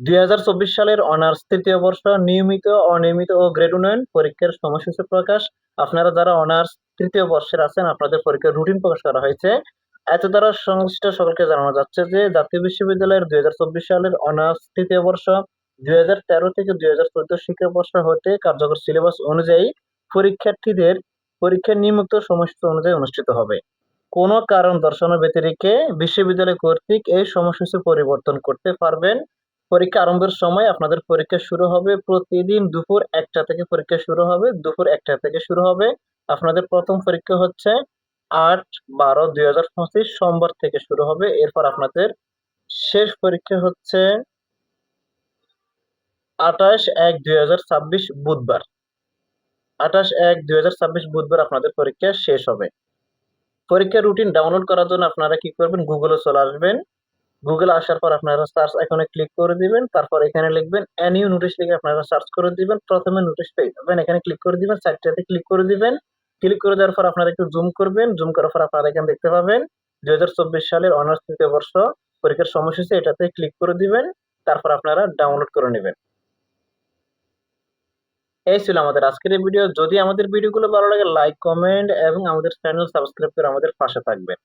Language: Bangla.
দুই হাজার চব্বিশ সালের অনার্স তৃতীয় বর্ষ নিয়মিত, অনিয়মিত ও গ্রেড উন্নয়ন পরীক্ষার সময়সূচি প্রকাশ। আপনারা যারা অনার্স তৃতীয় বর্ষের আছেন, আপনাদের পরীক্ষার রুটিন প্রকাশ করা হয়েছে। এত দ্বারা সংশ্লিষ্ট সকলকে জানানো যাচ্ছে যে, জাতীয় বিশ্ববিদ্যালয়ের দুই সালের অনার্স তৃতীয় বর্ষ দুই হাজার তেরো থেকে দুই হাজার চোদ্দ শিক্ষাবর্ষ হতে কার্যকর সিলেবাস অনুযায়ী পরীক্ষার্থীদের পরীক্ষা নিয়মিত সময়সূচি অনুযায়ী অনুষ্ঠিত হবে। কোনো কারণ দর্শানোর ব্যতিরেকে বিশ্ববিদ্যালয় কর্তৃক এই সময়সূচি পরিবর্তন করতে পারবেন। পরীক্ষা আরম্ভের সময় আপনাদের পরীক্ষা শুরু হবে প্রতিদিন দুপুর একটা থেকে পরীক্ষা শুরু হবে, দুপুর একটা থেকে শুরু হবে। আপনাদের প্রথম পরীক্ষা হচ্ছে আট বারো দুই হাজার পঁচিশ সোমবার থেকে শুরু হবে। এরপর আপনাদের শেষ পরীক্ষা হচ্ছে আঠাশ এক দুই হাজার ছাব্বিশ বুধবার। আঠাশ এক দুই হাজার ছাব্বিশ বুধবার আপনাদের পরীক্ষা শেষ হবে। পরীক্ষার রুটিন ডাউনলোড করার জন্য আপনারা কি করবেন? গুগলে চলে আসবেন। গুগল আসার পর আপনারা সার্চ আইকনে ক্লিক করে দিবেন, তারপর এখানে লিখবেন এনইউ নোটিশ লিখে আপনারা সার্চ করে দিবেন, প্রথমে নোটিশ পেয়ে যাবেন। এখানে ক্লিক করে দিবেন সাইটটাতে ক্লিক করে দিবেন। ক্লিক করে দেওয়ার পর আপনারা একটু জুম করবেন জুম করার পর আপনারা এখানে দেখতে পাবেন দুই হাজার চব্বিশ সালের অনার্স তৃতীয় বর্ষ পরীক্ষার সময়সূচি, এটাতে ক্লিক করে দিবেন, তারপর আপনারা ডাউনলোড করে নেবেন। এই ছিল আমাদের আজকের ভিডিও যদি আমাদের ভিডিওগুলো ভালো লাগে লাইক কমেন্ট এবং আমাদের চ্যানেল সাবস্ক্রাইব করে আমাদের পাশে থাকবেন।